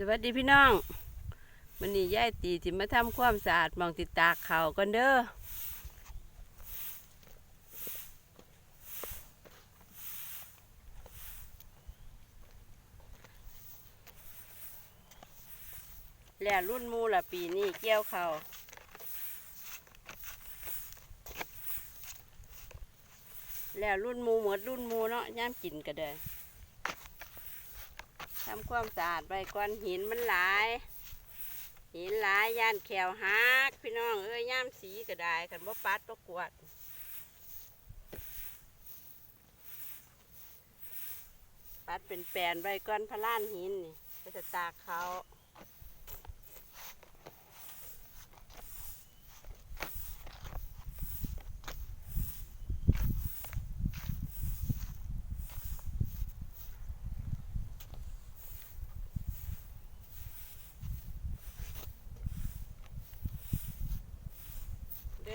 สวัสดีพี่น้องมันนี่ย่ายตีที่มาทำความสะอาดมองติดตากเขากันเด้อแล้วรุ่นมูละปีนี้เกี่ยวเขาแล้วรุ่นมูหมดรุ่นมูเนาะย่ามกินก็ได้ ทำความสะอาดใบก้อนหินมันหลาย หินหลายย่านแขวหักพี่น้องเอ้ยย่ามสีก็ได้กันบ่ปัดบ่กวาดปัดเป็นแปลนใบก้อนพะล้านหินนี่ไปจะตากเขา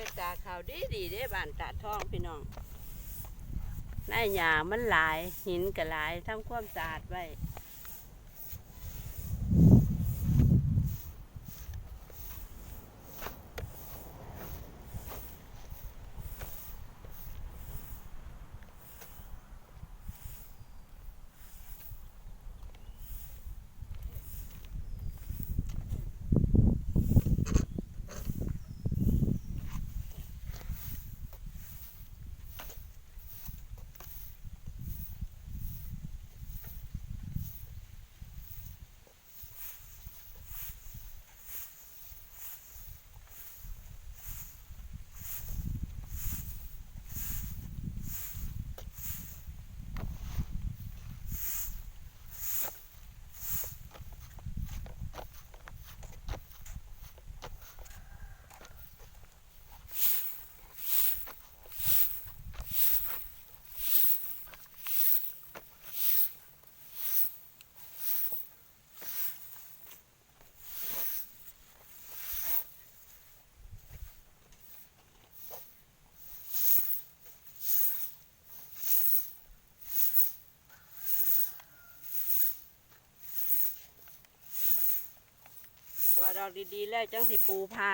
อตาขาวดีดีได้บ้านตาทองพี่น้องนาหยามันหลายหินก็หลายทำความสะอาดไว้ ว่าดอกดีๆแล้วจังสิปูผ้า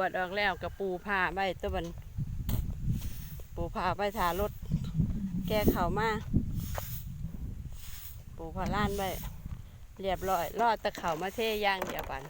วดออกแล้วกับปูผ้าใบตะวันปูผ้าใบทารถแกเข่ามาปูผ้าล้านใบเรียบร้อยรอดตะเข่ามาเทย่างเดียวปัน